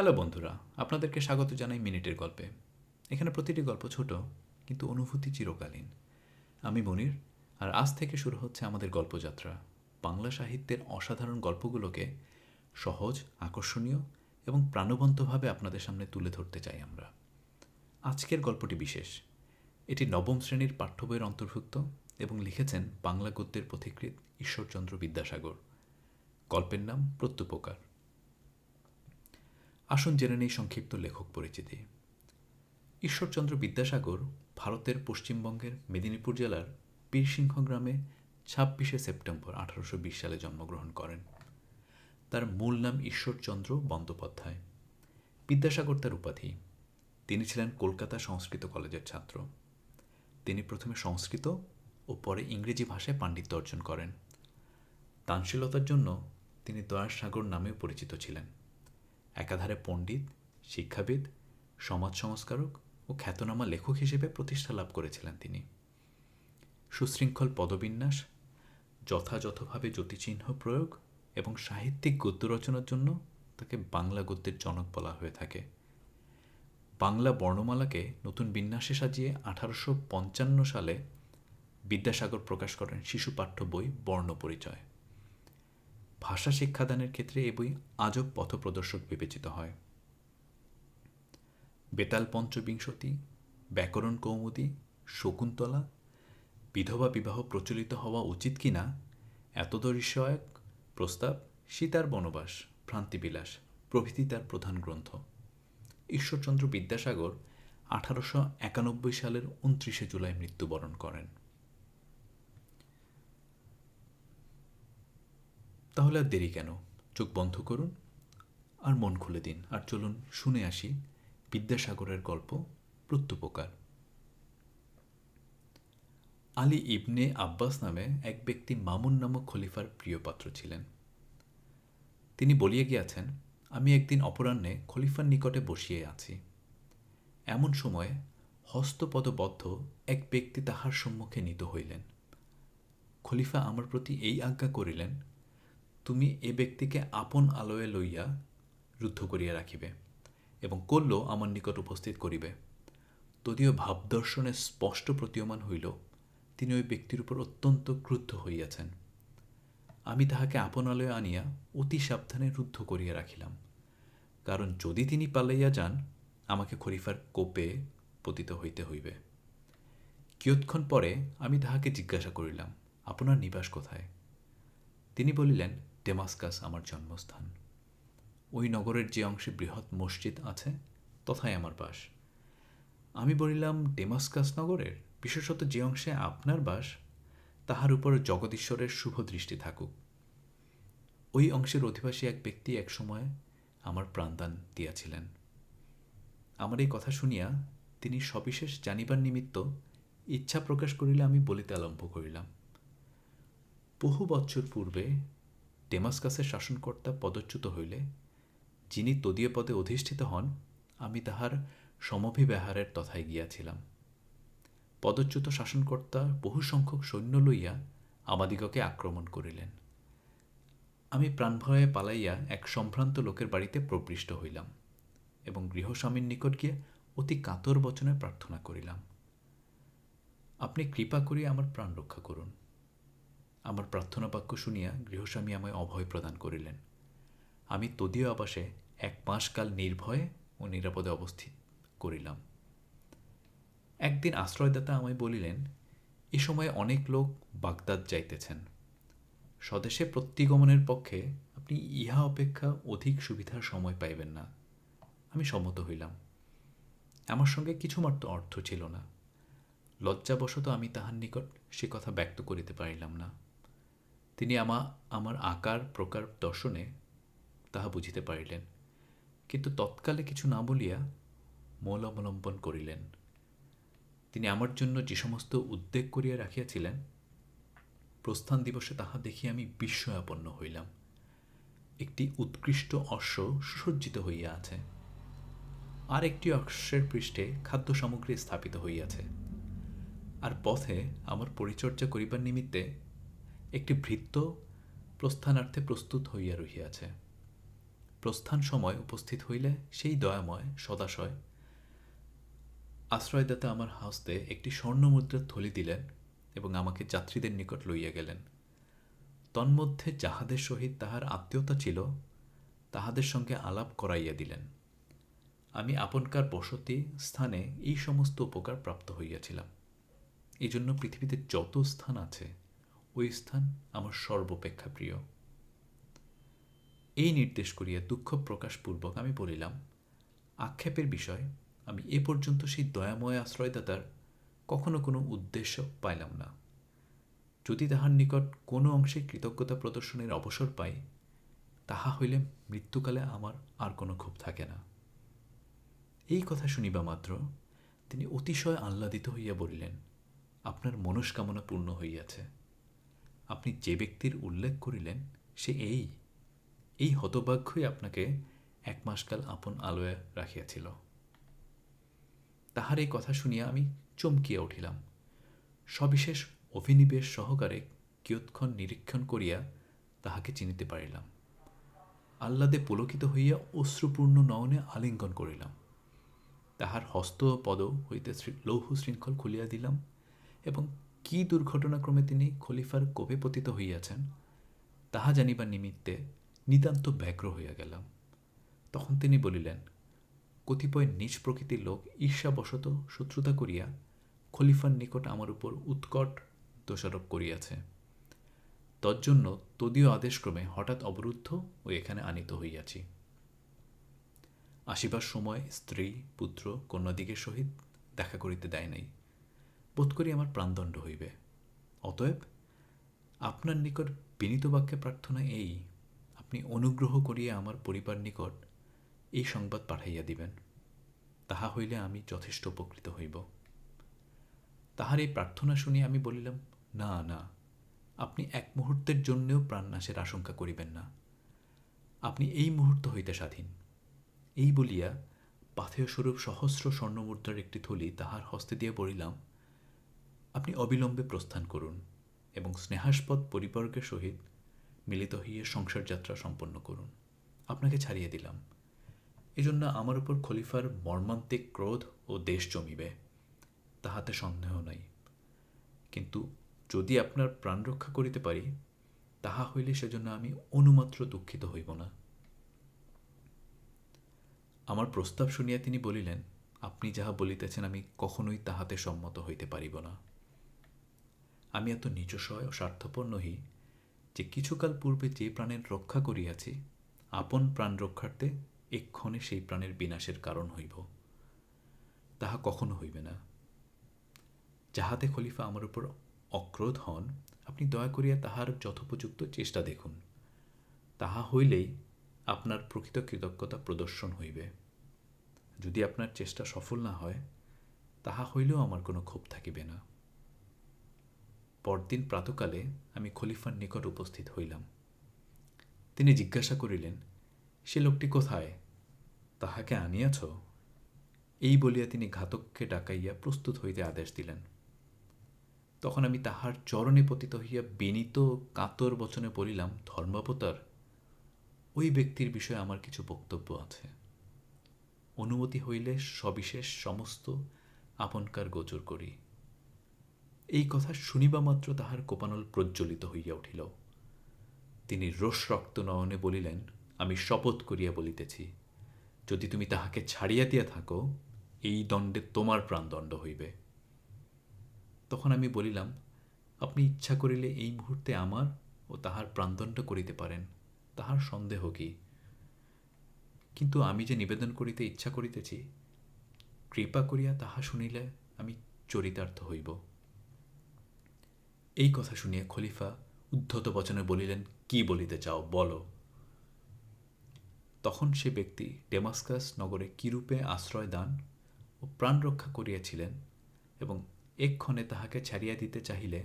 Hello বন্ধুরা, আপনাদেরকে স্বাগত জানাই মিনিটের গল্পে। এখানে প্রতিটি গল্প ছোট, কিন্তু অনুভূতি চিরকালীন। আমি মনির, আর আজ থেকে শুরু হচ্ছে আমাদের গল্পযাত্রা। বাংলা সাহিত্যের অসাধারণ গল্পগুলোকে সহজ, আকর্ষণীয় এবং প্রাণবন্তভাবে আপনাদের সামনে তুলে ধরতে চাই আমরা। আজকের গল্পটি বিশেষ। এটি নবম শ্রেণির পাঠ্য বইয়ের অন্তর্ভুক্ত এবং লিখেছেন বাংলা গদ্যের পথিকৃত ঈশ্বরচন্দ্র বিদ্যাসাগর। গল্পের নাম প্রত্যুপকার। আসুন জেনে নেই সংক্ষিপ্ত লেখক পরিচিতি। ঈশ্বরচন্দ্র বিদ্যাসাগর ভারতের পশ্চিমবঙ্গের মেদিনীপুর জেলার বীরসিংহ গ্রামে ছাব্বিশে সেপ্টেম্বর আঠারোশো বিশ সালে জন্মগ্রহণ করেন। তার মূল নাম ঈশ্বরচন্দ্র বন্দ্যোপাধ্যায়। বিদ্যাসাগর তার উপাধি। তিনি ছিলেন কলকাতা সংস্কৃত কলেজের ছাত্র। তিনি প্রথমে সংস্কৃত ও পরে ইংরেজি ভাষায় পাণ্ডিত্য অর্জন করেন। দানশীলতার জন্য তিনি দয়ার সাগর নামেও পরিচিত ছিলেন। একাধারে পণ্ডিত, শিক্ষাবিদ, সমাজ সংস্কারক ও খ্যাতনামা লেখক হিসেবে প্রতিষ্ঠা লাভ করেছিলেন তিনি। সুশৃঙ্খল পদবিন্যাস, যথাযথভাবে জ্যোতিচিহ্ন প্রয়োগ এবং সাহিত্যিক গদ্য রচনার জন্য তাকে বাংলা গদ্যের জনক বলা হয়ে থাকে। বাংলা বর্ণমালাকে নতুন বিন্যাসে সাজিয়ে আঠারোশো পঞ্চান্ন সালে বিদ্যাসাগর প্রকাশ করেন শিশু পাঠ্য বই বর্ণ পরিচয় ভাষা শিক্ষাদানের ক্ষেত্রে এ বই আজব পথপ্রদর্শক বিবেচিত হয়। বেতাল পঞ্চবিংশতি, ব্যাকরণ কৌমুদী, শকুন্তলা, বিধবা বিবাহ প্রচলিত হওয়া উচিত কিনা এতদরিষয়ক প্রস্তাব সীতার বনবাস, ভ্রান্তিবিলাস, প্রভৃতি তার প্রধান গ্রন্থ। ঈশ্বরচন্দ্র বিদ্যাসাগর আঠারোশো একানব্বই সালের উনত্রিশে জুলাই মৃত্যুবরণ করেন। তাহলে আর দেরি কেন? চোখ বন্ধ করুন আর মন খুলে দিন। আর চলুন, শুনে আসি বিদ্যাসাগরের গল্প প্রত্যুপকার। আলী ইবনে আব্বাস নামে এক ব্যক্তি মামুন নামক খলিফার প্রিয় পাত্র ছিলেন। তিনি বলিয়া গিয়াছেন, আমি একদিন অপরাহ্নে খলিফার নিকটে বসিয়ে আছি। এমন সময়ে হস্তপদবদ্ধ এক ব্যক্তি তাহার সম্মুখে নিত হইলেন। খলিফা আমার প্রতি এই আজ্ঞা করিলেন তুমি এ ব্যক্তিকে আপন আলোয়ে লইয়া রুদ্ধ করিয়া রাখিবে এবং করল আমার নিকট উপস্থিত করিবে। তদীয় ভাবদর্শনে স্পষ্ট প্রতীয়মান হইল, তিনি ওই ব্যক্তির উপর অত্যন্ত ক্রুদ্ধ হইয়াছেন। আমি তাহাকে আপন আলয়ে আনিয়া অতি সাবধানে রুদ্ধ করিয়া রাখিলাম, কারণ যদি তিনি পালাইয়া যান, আমাকে খরিফার কোপে পতিত হইতে হইবে। কিয়ৎক্ষণ পরে আমি তাহাকে জিজ্ঞাসা করিলাম, আপনার নিবাস কোথায়? তিনি বলিলেন ডেমাস্কাস আমার জন্মস্থান। ওই নগরের যে অংশে বৃহৎ মসজিদ আছে, তথায় আমার বাস। আমি বলিলাম, ডেমাস্কাস নগরের? বিশেষত যে অংশে আপনার বাস, তাহার উপর জগদীশ্বরের শুভ দৃষ্টি থাকুক। ওই অংশের অধিবাসী এক ব্যক্তি এক সময় আমার প্রাণদান দিয়াছিলেন। আমার এই কথা শুনিয়া তিনি সবিশেষ জানিবার নিমিত্ত ইচ্ছা প্রকাশ করিলে আমি বলিতে আরম্ভ করিলাম। বহু বৎসর পূর্বে ডেমাস্কাসের শাসনকর্তা পদচ্যুত হইলে, যিনি তদীয় পদে অধিষ্ঠিত হন, আমি তাহার সমভিব্যাহারের তথায় গিয়াছিলাম। পদচ্যুত শাসনকর্তা বহু সংখ্যক সৈন্য লইয়া আমাদিগকে আক্রমণ করিলেন। আমি প্রাণভয়ে পালাইয়া এক সম্ভ্রান্ত লোকের বাড়িতে প্রবৃষ্ট হইলাম এবং গৃহস্বামীর নিকট গিয়ে অতি কাতর বচনে প্রার্থনা করিলাম। আপনি কৃপা করিয়া আমার প্রাণ রক্ষা করুন। আমার প্রার্থনা বাক্য শুনিয়া গৃহস্বামী আমায় অভয় প্রদান করিলেন। আমি তদীয় আবাসে এক মাসকাল নির্ভয়ে ও নিরাপদে অবস্থিত করিলাম। একদিন আশ্রয়দাতা আমায় বলিলেন, এ সময়ে অনেক লোক বাগদাদ যাইতেছেন। স্বদেশে প্রত্যাগমনের পক্ষে আপনি ইহা অপেক্ষা অধিক সুবিধার সময় পাইবেন না। আমি সম্মত হইলাম। আমার সঙ্গে কিছুমাত্র অর্থ ছিল না। লজ্জাবশত আমি তাহার নিকট সে কথা ব্যক্ত করিতে পারিলাম না। তিনি আমা, আমার আকার প্রকার দর্শনে তাহা বুঝিতে পারিলেন। কিন্তু তৎকালে কিছু না বলিয়া মৌল অবলম্বন করিলেন। তিনি আমার জন্য যে সমস্ত উদ্বেগ করিয়া রাখিয়াছিলেন, প্রস্থান দিবসে তাহা দেখি আমি বিস্ময়াপন্ন হইলাম। একটি উৎকৃষ্ট অশ্ব সুসজ্জিত হইয়া আছে। আর একটি অশ্বের পৃষ্ঠে খাদ্য সামগ্রী স্থাপিত হইয়াছে। আর পথে আমার পরিচর্যা করিবার নিমিত্তে একটি ভৃত্য প্রস্থানার্থে প্রস্তুত হইয়া রহিয়াছে। প্রস্থান সময় উপস্থিত হইলে সেই দয়াময়, সদাশয় আশ্রয়দাতা আমার হস্তে একটি স্বর্ণমুদ্রার থলি দিলেন এবং আমাকে যাত্রীদের নিকট লইয়া গেলেন। তন্মধ্যে যাহাদের সহিত তাহার আত্মীয়তা ছিল, তাহাদের সঙ্গে আলাপ করাইয়া দিলেন। আমি আপনকার বসতি স্থানে এই সমস্ত উপকার প্রাপ্ত হইয়াছিলাম। এই জন্য পৃথিবীতে যত স্থান আছে ওই স্থান আমার সর্বাপেক্ষা প্রিয়। এই নির্দেশ করিয়া দুঃখ প্রকাশপূর্বক আমি বলিলাম, আক্ষেপের বিষয়, আমি এ পর্যন্ত সেই দয়াময় আশ্রয়দাতার কখনো কোনো উদ্দেশ্য পাইলাম না। যদি তাহার নিকট কোনো অংশে কৃতজ্ঞতা প্রদর্শনের অবসর পাই, তাহা হইলে মৃত্যুকালে আমার আর কোনো ক্ষোভ থাকে না। এই কথা শুনিবা মাত্র তিনি অতিশয় আহ্লাদিত হইয়া বলিলেন, আপনার মনস্কামনা পূর্ণ হইয়াছে। আপনি যে ব্যক্তির উল্লেখ করিলেন, সে এই। এই হতভাগ্যই আপনাকে এক মাসকাল আপন আলোয় রাখিয়াছিল। তাহার এই কথা শুনিয়া আমি চমকিয়া উঠিলাম। সবিশেষ অভিনিবেশ সহকারে কিয়ৎক্ষণ নিরীক্ষণ করিয়া তাহাকে চিনিতে পারিলাম। আহ্লাদে পুলকিত হইয়া অশ্রুপূর্ণ নয়নে আলিঙ্গন করিলাম। তাহার হস্ত পদ হইতে লৌহ শৃঙ্খল খুলিয়া দিলাম এবং কি দুর্ঘটনাক্রমে তিনি খলিফার কোপে পতিত হইয়াছেন, তাহা জানিবার নিমিত্তে নিতান্ত ব্যগ্র হইয়া গেলাম। তখন তিনি বলিলেন, কতিপয় নিজ প্রকৃতির লোক ঈর্ষাবশত শত্রুতা করিয়া খলিফার নিকট আমার উপর উৎকট দোষারোপ করিয়াছে। তজ্জন্য তদীয় আদেশক্রমে হঠাৎ অবরুদ্ধ ও এখানে আনিত হইয়াছি। আসিবার সময় স্ত্রী, পুত্র, কন্যাদিগের সহিত দেখা করিতে দেয় নাই। বোধ করি আমার প্রাণদণ্ড হইবে। অতএব আপনার নিকট বিনীত বাক্যে প্রার্থনা এই, আপনি অনুগ্রহ করিয়া আমার পরিবার নিকট এই সংবাদ পাঠাইয়া দিবেন। তাহা হইলে আমি যথেষ্ট উপকৃত হইব। তাহার এই প্রার্থনা শুনিয়া আমি বলিলাম, না না, আপনি এক মুহূর্তের জন্যেও প্রাণনাশের আশঙ্কা করিবেন না। আপনি এই মুহূর্ত হইতে স্বাধীন। এই বলিয়া পাথেয়স্বরূপ সহস্র স্বর্ণমুদ্রার একটি থলি তাহার হস্তে দিয়ে বলিলাম আপনি অবিলম্বে প্রস্থান করুন এবং স্নেহাস্পদ পরিবর্গের সহিত মিলিত হইয়ে সংসার যাত্রা সম্পন্ন করুন। আপনাকে ছাড়িয়ে দিলাম। এজন্য আমার উপর খলিফার মর্মান্তিক ক্রোধ ও দেশ জমিবে, তাহাতে সন্দেহ নাই। কিন্তু যদি আপনার প্রাণ রক্ষা করিতে পারি, তাহা হইলে সেজন্য আমি অনুমাত্র দুঃখিত হইব না। আমার প্রস্তাব শুনিয়া তিনি বলিলেন, আপনি যাহা বলিতেছেন আমি কখনোই তাহাতে সম্মত হইতে পারিব না। আমি এত নিচসয় ও স্বার্থপর নহি যে কিছুকাল পূর্বে যে প্রাণের রক্ষা করিয়াছি, আপন প্রাণ রক্ষার্থে এক্ষণে সেই প্রাণের বিনাশের কারণ হইব। তাহা কখনো হইবে না। যাহাতে খলিফা আমার উপর অক্রোধ হন, আপনি দয়া করিয়া তাহার যথোপযুক্ত চেষ্টা দেখুন। তাহা হইলেই আপনার প্রকৃত কৃতজ্ঞতা প্রদর্শন হইবে। যদি আপনার চেষ্টা সফল না হয়, তাহা হইলেও আমার কোনো ক্ষোভ থাকিবে না। পরদিন প্রাতকালে আমি খলিফার নিকট উপস্থিত হইলাম। তিনি জিজ্ঞাসা করিলেন, সে লোকটি কোথায়? তাহাকে আনিয়াছ? এই বলিয়া তিনি ঘাতককে ডাকাইয়া প্রস্তুত হইতে আদেশ দিলেন। তখন আমি তাহার চরণে পতিত হইয়া বিনীত কাতর বচনে বলিলাম, ধর্মাবতার, ওই ব্যক্তির বিষয়ে আমার কিছু বক্তব্য আছে। অনুমতি হইলে সবিশেষ সমস্ত আপনকার গোচর করি। এই কথা শুনিবা মাত্র তাহার কোপানল প্রজ্বলিত হইয়া উঠিল। তিনি রোষরক্ত নয়নে বলিলেন, আমি শপথ করিয়া বলিতেছি, যদি তুমি তাহাকে ছাড়িয়া দিয়া থাকো, এই দণ্ডে তোমার প্রাণদণ্ড হইবে। তখন আমি বলিলাম, আপনি ইচ্ছা করিলে এই মুহূর্তে আমার ও তাহার প্রাণদণ্ড করিতে পারেন, তাহার সন্দেহ কি? কিন্তু আমি যে নিবেদন করিতে ইচ্ছা করিতেছি, কৃপা করিয়া তাহা শুনিলে আমি চরিতার্থ হইব। এই কথা শুনিয়া খলিফা উদ্ধত বচনে বলিলেন, কি বলিতে চাও, বলো। তখন সে ব্যক্তি ডেমাস্কাস নগরে কিরূপে আশ্রয় দান ও প্রাণ রক্ষা করিয়াছিলেন এবং এক্ষণে তাহাকে ছাড়িয়া দিতে চাহিলে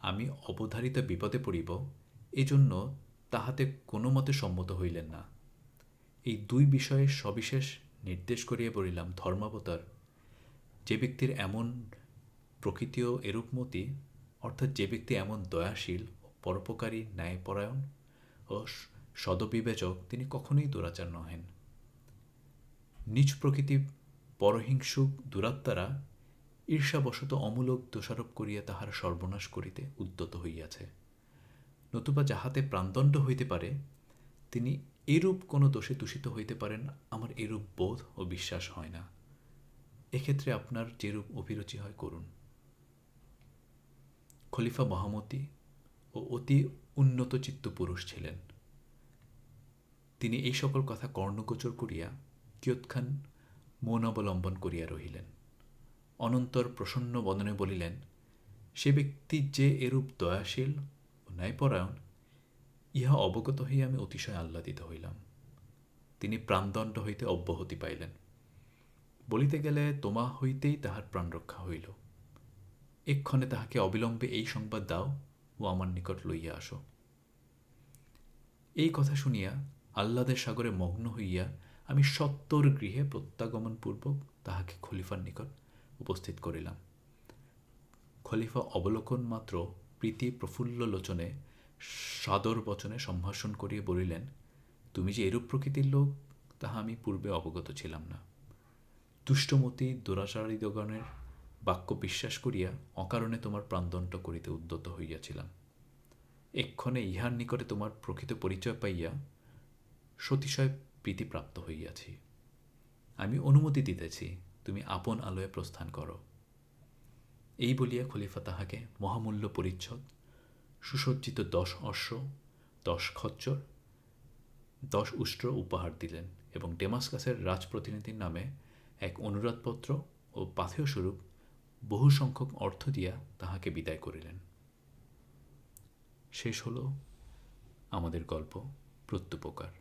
আমি অবধারিত বিপদে পড়িব, এজন্য তাহাতে কোনো মতে সম্মত হইলেন না। এই দুই বিষয়ে সবিশেষ নির্দেশ করিয়া বলিলাম, ধর্মাবতার, যে ব্যক্তির এমন প্রকৃতি ও এরূপমতি অর্থাৎ যে ব্যক্তি এমন দয়াশীল, পরোপকারী, ন্যায়পরায়ণ ও সদবিবেচক, তিনি কখনোই দুরাচার নহেন। নিজ প্রকৃতি পরহিংসুক দুরাত্মারা ঈর্ষাবশত অমূলক দোষারোপ করিয়া তাহার সর্বনাশ করিতে উদ্যত হইয়াছে। নতুবা যাহাতে প্রাণদণ্ড হইতে পারে, তিনি এরূপ কোনো দোষে দূষিত হইতে পারেন, আমার এরূপ বোধ ও বিশ্বাস হয় না। এক্ষেত্রে আপনার যেরূপ অভিরুচি হয়, করুন। খলিফা মহামতি ও অতি উন্নত চিত্ত পুরুষ ছিলেন। তিনি এই সকল কথা কর্ণগোচর করিয়া কিয়ৎখান মৌন অবলম্বন করিয়া রহিলেন। অনন্তর প্রসন্ন বদনে বলিলেন, সে ব্যক্তি যে এরূপ দয়াশীল ও ন্যায়পরায়ণ, ইহা অবগত হইয়া আমি অতিশয় আহ্লাদিত হইলাম। তিনি প্রাণদণ্ড হইতে অব্যাহতি পাইলেন। বলিতে গেলে তোমা হইতেই তাহার প্রাণ রক্ষা হইল। এক্ষণে তাহাকে অবিলম্বে এই সংবাদ দাও ও আমার নিকট লইয়া আসো। এই কথা শুনিয়া আহ্লাদের সাগরে মগ্ন হইয়া আমি সত্তর গৃহে প্রত্যাগমনপূর্বক তাহাকে খলিফার নিকট উপস্থিত করিলাম। খলিফা অবলোকন মাত্র প্রীতি প্রফুল্ল লোচনে সাদর বচনে সম্ভাষণ করিয়া বলিলেন, তুমি যে এরূপ প্রকৃতির লোক, তাহা আমি পূর্বে অবগত ছিলাম না। দুষ্টমতি দুরাচারিদগণের বাক্য বিশ্বাস করিয়া অকারণে তোমার প্রাণদণ্ড করিতে উদ্যত হইয়াছিলাম। এক্ষণে ইহার নিকটে তোমার প্রকৃত পরিচয় পাইয়া সতিশয় প্রীতিপ্রাপ্ত হইয়াছি। আমি অনুমতি দিতেছি, তুমি আপন আলোয় প্রস্থান করো। এই বলিয়া খলিফা তাহাকে মহামূল্য পরিচ্ছদ, সুসজ্জিত দশ অশ্ব, দশ খচ্চর, দশ উষ্ট্র উপহার দিলেন এবং ডেমাসকাসের রাজপ্রতিনিধির নামে এক অনুরোধপত্র ও পাথেয়স্বরূপ বহু সংখ্যক অর্থ দিয়া তাহাকে বিদায় করিলেন। শেষ হল আমাদের গল্প প্রত্যুপকার।